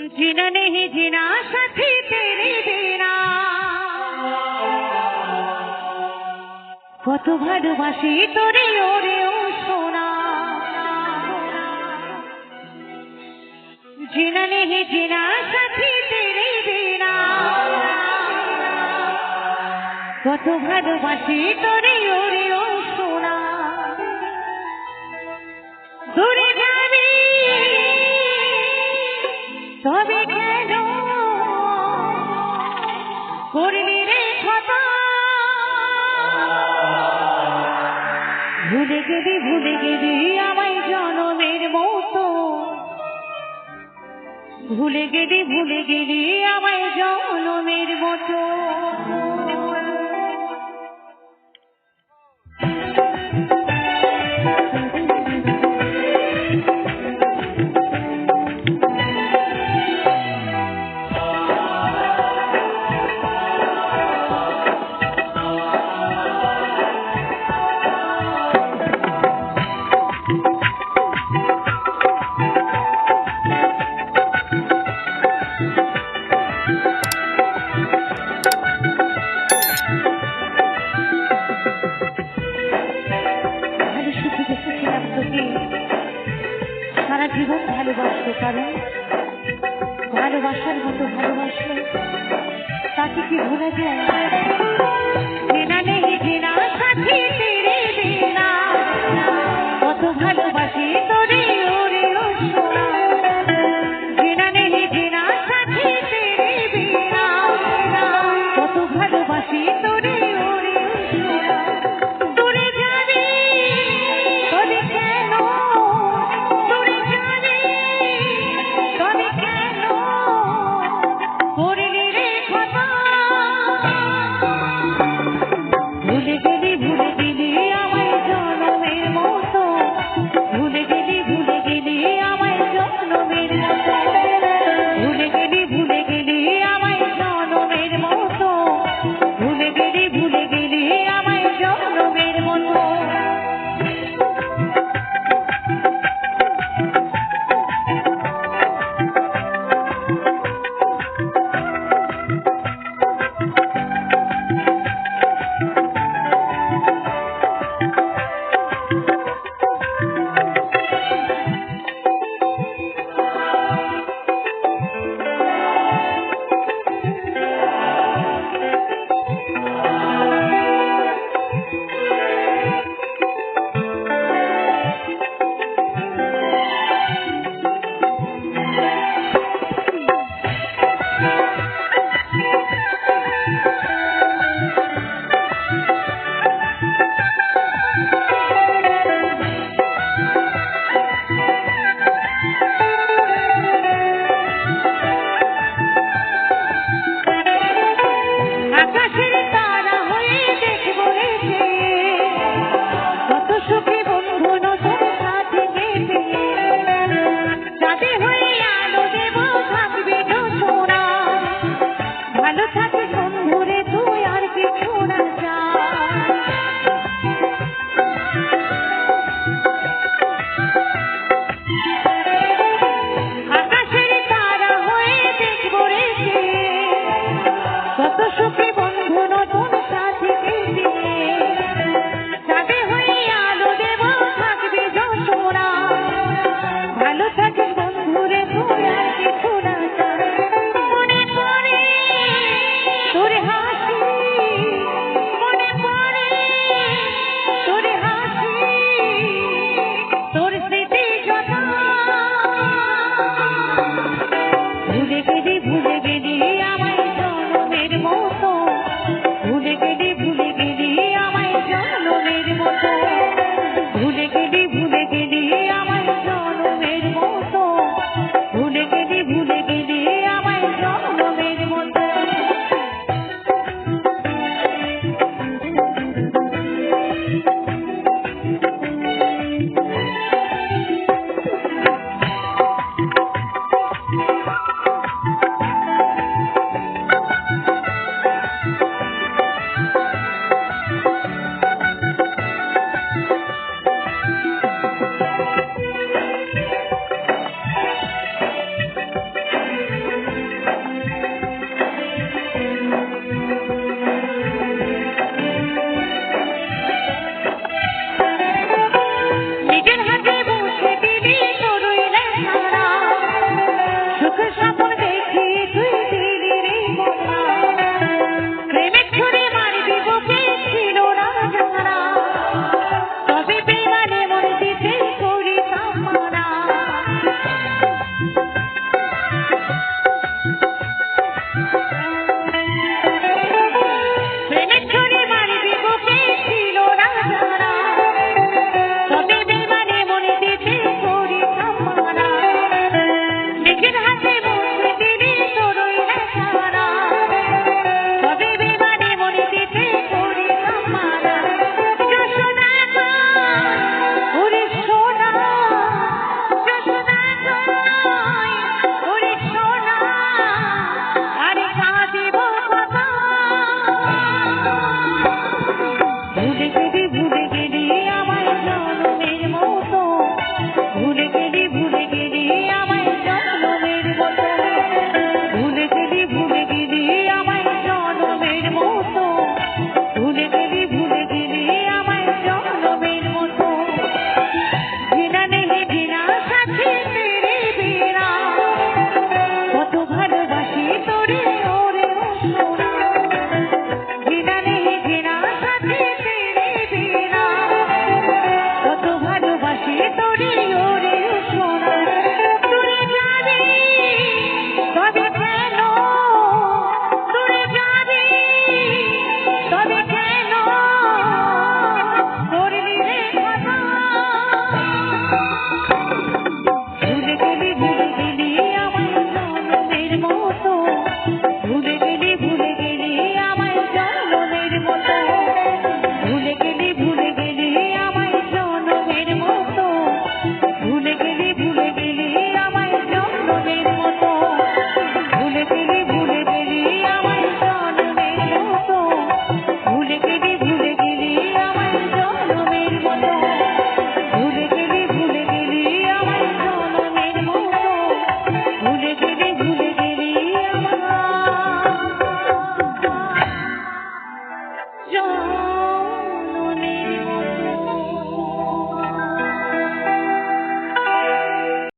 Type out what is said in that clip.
जीना नहीं जीना साथी तेरे बिना কত ভালোবাসি তোরে ওরে ও সোনা জিনা নেহি জিনা সাথী তেরে বিনা কত ভালোবাসি তোরে ওরে ও সোনা দূরে তবে কেন করলি রে ভুলে গেলি ভুলে গেলি আমায় জনমের মতো। ভুলে গেলি ভুলে গেলি আমায় জনমের মতো। সারা জীবন ভালোবাসতে কারণ ভালোবাসার মতো ভালোবাসলে। তাকে কি ভুলে যায়?